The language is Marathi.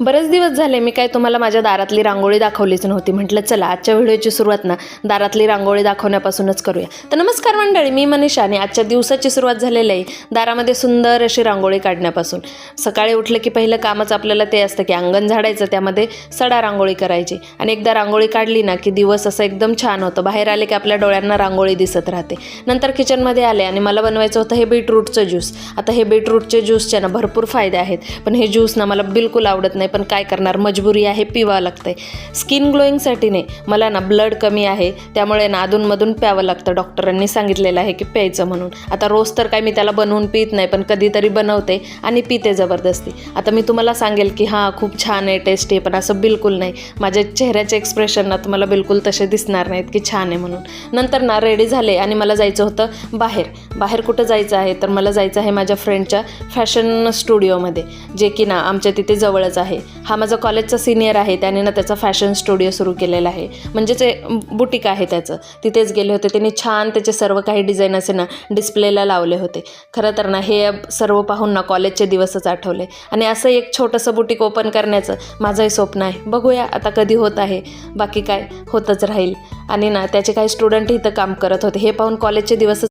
बरेच दिवस झाले मी काय तुम्हाला माझ्या दारातली रांगोळी दाखवलीच नव्हती. म्हटलं चला आजच्या व्हिडिओची सुरुवात ना दारातली रांगोळी दाखवण्यापासूनच करूया. तर नमस्कार मंडळी मी मनीषा आणि आजच्या दिवसाची सुरुवात झालेली आहे दारामध्ये सुंदर अशी रांगोळी काढण्यापासून. सकाळी उठलं की पहिलं कामच आपल्याला ते असतं की अंगण झाडायचं त्यामध्ये सडा रांगोळी करायची. आणि एकदा रांगोळी काढली ना की दिवस असं एकदम छान होतं. बाहेर आले की आपल्या डोळ्यांना रांगोळी दिसत राहते. नंतर किचनमध्ये आले आणि मला बनवायचं होतं हे बीटरूटचं ज्यूस. आता हे बीटरूटचे ज्यूसच्या ना भरपूर फायदे आहेत पण हे ज्यूस ना मला बिलकुल आवडत नाही. पण काय करणार? मजबुरी आहे पिवावं लागतंय. स्किन ग्लोईंगसाठी नाही मला ना ब्लड कमी आहे त्यामुळे ना अधूनमधून प्यावं लागतं. डॉक्टरांनी सांगितलेलं आहे की प्यायचं म्हणून. आता रोज तर काय मी त्याला बनवून पित नाही पण कधीतरी बनवते आणि पिते जबरदस्ती. आता मी तुम्हाला सांगेल की हां खूप छान आहे टेस्टी आहे पण असं बिलकुल नाही. माझ्या चेहऱ्याचे एक्सप्रेशन ना तुम्हाला बिलकुल तसे दिसणार नाहीत की छान आहे म्हणून. नंतर ना रेडी झाले आणि मला जायचं होतं बाहेर. बाहेर कुठं जायचं आहे? तर मला जायचं आहे माझ्या फ्रेंडच्या फॅशन स्टुडिओमध्ये जे की ना आमच्या तिथे जवळच आहे. हा माझा कॉलेजचा सिनियर आहे त्याने ना त्याचा फॅशन स्टुडिओ सुरू केलेला आहे. म्हणजेच बुटीक आहे त्याचं. तिथेच गेले होते. त्यांनी छान त्याचे सर्व काही डिझाईन असे ना डिस्प्लेला लावले होते. खरं तर ना हे सर्व पाहून ना कॉलेजचे दिवसच आठवले. आणि असं एक छोटंसं बुटीक ओपन करण्याचं माझंही स्वप्न आहे. बघूया आता कधी होत आहे. बाकी काय होतच राहील. आणि ना त्याचे काही स्टुडंट इथं काम करत होते. हे पाहून कॉलेजचे दिवसच